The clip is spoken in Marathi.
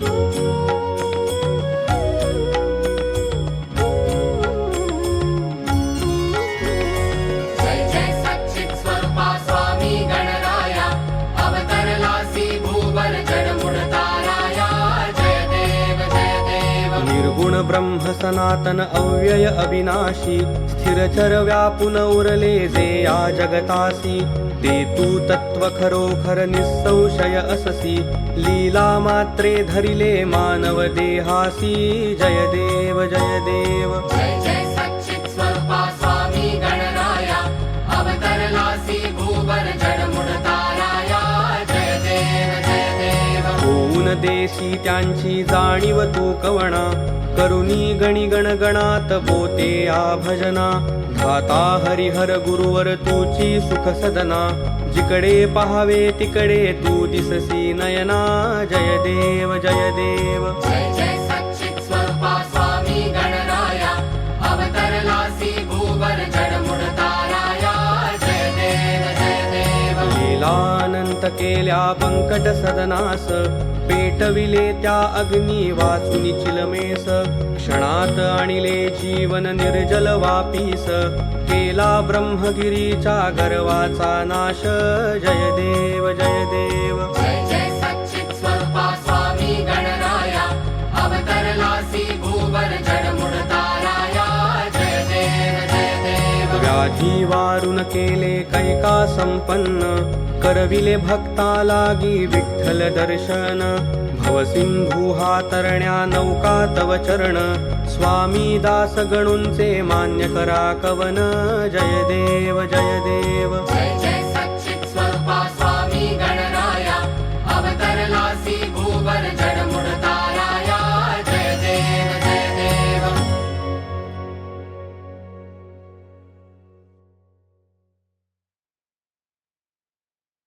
जय ब्रह्म सनातन अव्यय अविनाशी स्थिरचर व्यापुन उरले जे या जगतासी। ते तू तत्व खरोखर निसंशय अससी। लीला मात्रे धरिले मानव देहासी जय देव। जय देव होऊन देशी त्यांची जाणीव तू कवणा. करुणी गणी गणगणात बोते या भजना. धाता हरिहर गुरुवर तुची सुख सदना. जिकडे पहावे तिकडे तू दिससी नयना. जय देव जय देव. लीलानंत केल्या पंकट सदनास. पेटविले त्या अग्नी वाचुनी चिलमेस क्षणात आणिले जीवन निर्जल वापीस. केला ब्रह्मगिरीच्या गर्वाचा नाश. जय देव व्याधी केले कैका संपन्न करविले भक्ता लागी विठ्ठल दर्शन. भवसिंधुहा तरण्या नौका तव चरण. स्वामी दास गणुंचे मान्य करा कवन. जय देव जय देव.